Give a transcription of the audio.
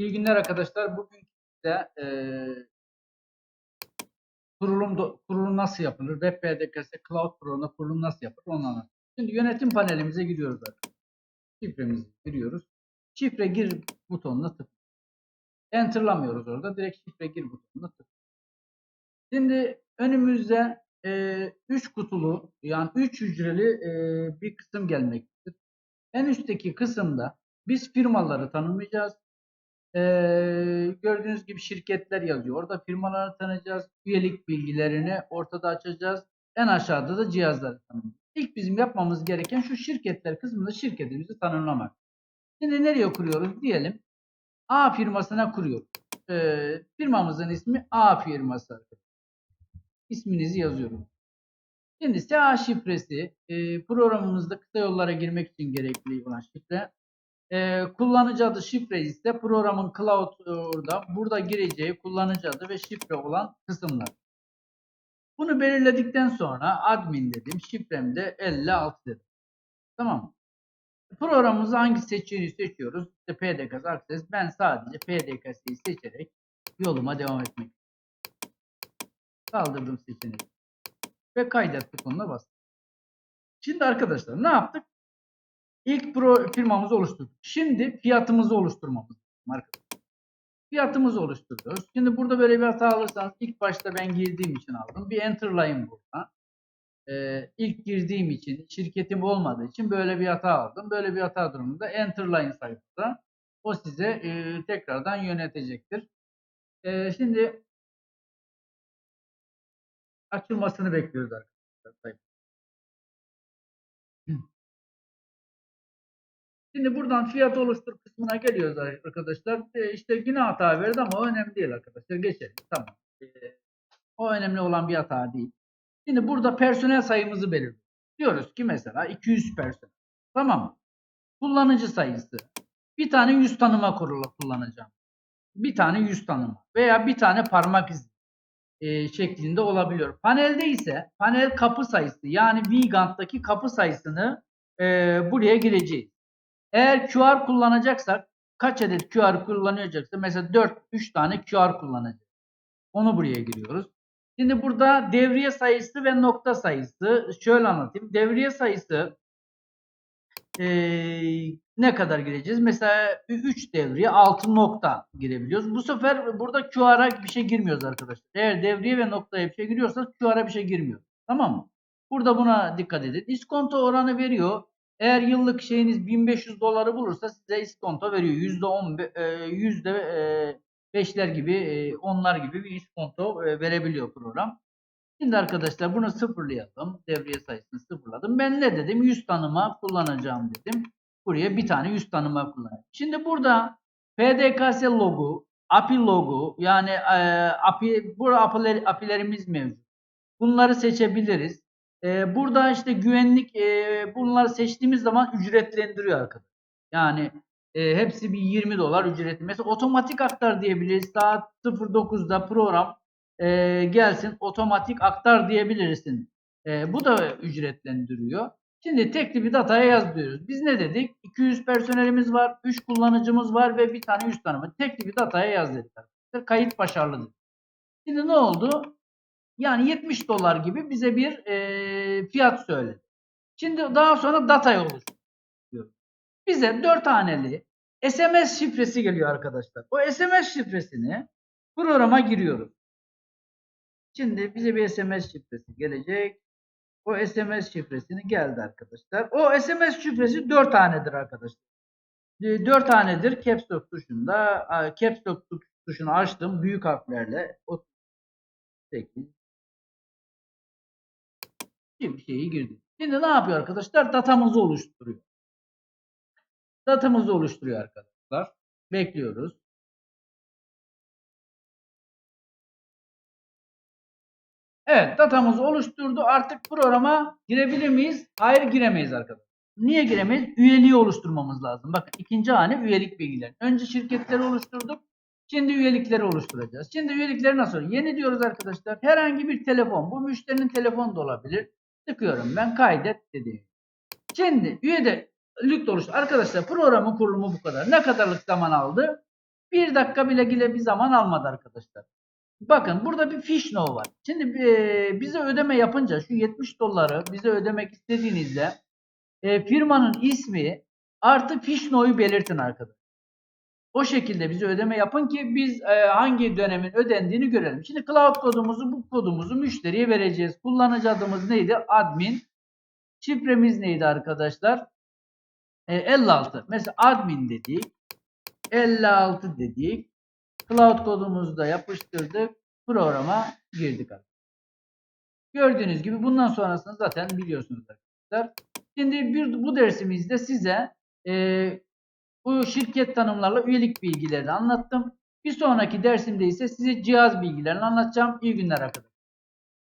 İyi günler arkadaşlar. Bugün de e, kurulum kurulum nasıl yapılır? Web PDK'si Cloud Pro'na kurulum nasıl yapılır? Onu anlatayım. Şimdi yönetim panelimize giriyoruz arkadaşlar. Şifremizi giriyoruz. Şifre gir butonuna tıklıyoruz. Enter'lamıyoruz orada. Direkt şifre gir butonuna tıklıyoruz. Şimdi önümüzde 3 kutulu yani 3 hücreli e, bir kısım gelmektedir. En üstteki kısımda biz firmaları tanımlayacağız. Ee, gördüğünüz gibi şirketler yazıyor. Orada firmaları tanıyacağız. Üyelik bilgilerini ortada açacağız. En aşağıda da cihazları tanımlayacağız. İlk bizim yapmamız gereken şu şirketler kısmında şirketimizi tanımlamak. Şimdi nereye kuruyoruz diyelim. A firmasına kuruyoruz. Ee, firmamızın ismi A firması. İsminizi yazıyorum. Şimdi SA şifresi e, programımızda kısa yollara girmek için gerekli olan şifre. Ee, kullanıcı adı şifre ise programın cloud'da burada gireceği kullanıcı adı ve şifre olan kısımlar. Bunu belirledikten sonra admin dedim. Şifremde 56 dedim. Tamam mı? Programımızı hangi seçeneği seçiyoruz? İşte PDKS Access. Ben sadece PDKS'yi seçerek yoluma devam etmek. Kaldırdım seçeneği. Ve kaydet butonuna bastım. Şimdi arkadaşlar ne yaptık? İlk pro firmamızı oluşturduk. Şimdi fiyatımızı oluşturmamız lazım. Fiyatımızı oluşturuyoruz. Şimdi burada böyle bir hata alırsanız ilk başta ben girdiğim için aldım. Bir enter'layın burada. Ee, ilk girdiğim için şirketim olmadığı için böyle bir hata aldım. Böyle bir hata durumunda enter'layın sayfada. O size e, tekrardan yönetecektir. Ee, şimdi açılmasını bekliyoruz arkadaşlar. Şimdi buradan fiyat oluştur kısmına geliyoruz arkadaşlar. E, işte yine hata verdi ama o önemli değil arkadaşlar. Geçelim. Tamam. E, o önemli olan bir hata değil. Şimdi burada personel sayımızı belirliyoruz. Diyoruz ki mesela 200 personel. Tamam mı? Kullanıcı sayısı. Bir tane yüz tanıma kurulu kullanacağım. Bir tane yüz tanıma. Veya bir tane parmak izi e, şeklinde olabiliyor. Panelde ise panel kapı sayısı yani Vigant'taki kapı sayısını e, buraya gireceğiz. Eğer QR kullanacaksak kaç adet QR kullanacaksa mesela 4 3 tane QR kullanacak. Onu buraya giriyoruz. Şimdi burada devriye sayısı ve nokta sayısı şöyle anlatayım. Devriye sayısı eee, ne kadar gireceğiz? Mesela 3 devriye 6 nokta girebiliyoruz. Bu sefer burada QR'a bir şey girmiyoruz arkadaşlar. Eğer devriye ve noktaya bir şey giriyorsak QR'a bir şey girmiyor. Tamam mı? Burada buna dikkat edin. İskonto oranı veriyor. Eğer yıllık şeyiniz 1500 doları bulursa size iskonto veriyor. Yüzde on, e, yüzde e, gibi, e, onlar gibi bir iskonto verebiliyor program. Şimdi arkadaşlar bunu sıfırlayalım. Devriye sayısını sıfırladım. Ben ne dedim? 100 tanıma kullanacağım dedim. Buraya bir tane 100 tanıma kullanacağım. Şimdi burada PDKS logo, API logo yani e, API, bu API'ler, API'lerimiz mevcut. Bunları seçebiliriz. Ee, burada işte güvenlik e, bunları seçtiğimiz zaman ücretlendiriyor arkadaşlar. Yani e, hepsi bir 20 dolar ücretli. Mesela otomatik aktar diyebiliriz. Saat 09'da program e, gelsin otomatik aktar diyebilirsin. E, bu da ücretlendiriyor. Şimdi tekli bir dataya yaz diyoruz. Biz ne dedik? 200 personelimiz var, 3 kullanıcımız var ve bir tane 100 tanımı. Tekli bir dataya yaz arkadaşlar. Kayıt başarılıdır. Şimdi ne oldu? Yani 70 dolar gibi bize bir e, fiyat söyledi. Şimdi daha sonra datayı oluşturuyor. Bize 4 haneli SMS şifresi geliyor arkadaşlar. O SMS şifresini programa giriyoruz. Şimdi bize bir SMS şifresi gelecek. O SMS şifresini geldi arkadaşlar. O SMS şifresi 4 tanedir arkadaşlar. 4 tanedir. Caps Lock tuşunda. Caps Lock tuşunu açtım. Büyük harflerle 38 bir şeyi girdik. Şimdi ne yapıyor arkadaşlar? Datamızı oluşturuyor. Datamızı oluşturuyor arkadaşlar. Bekliyoruz. Evet datamızı oluşturdu. Artık programa girebilir miyiz? Hayır giremeyiz arkadaşlar. Niye giremeyiz? Üyeliği oluşturmamız lazım. Bakın ikinci hane üyelik bilgileri. Önce şirketleri oluşturduk. Şimdi üyelikleri oluşturacağız. Şimdi üyelikleri nasıl? Yeni diyoruz arkadaşlar. Herhangi bir telefon. Bu müşterinin telefonu da olabilir. Tıkıyorum ben kaydet dediğim. Şimdi üyede lük oluştu. Arkadaşlar programın kurulumu bu kadar. Ne kadarlık zaman aldı? Bir dakika bile bile bir zaman almadı arkadaşlar. Bakın burada bir fiş no var. Şimdi e, bize ödeme yapınca şu 70 doları bize ödemek istediğinizde e, firmanın ismi artı fiş no'yu belirtin arkadaşlar. O şekilde bize ödeme yapın ki biz e, hangi dönemin ödendiğini görelim. Şimdi cloud kodumuzu bu kodumuzu müşteriye vereceğiz. Kullanıcı adımız neydi? Admin. Şifremiz neydi arkadaşlar? E, 56. Mesela admin dedik. 56 dedik. Cloud kodumuzu da yapıştırdık. Programa girdik arkadaşlar. Gördüğünüz gibi bundan sonrasını zaten biliyorsunuz arkadaşlar. Şimdi bir, bu dersimizde size e, bu şirket tanımlarla üyelik bilgilerini anlattım. Bir sonraki dersimde ise size cihaz bilgilerini anlatacağım. İyi günler arkadaşlar.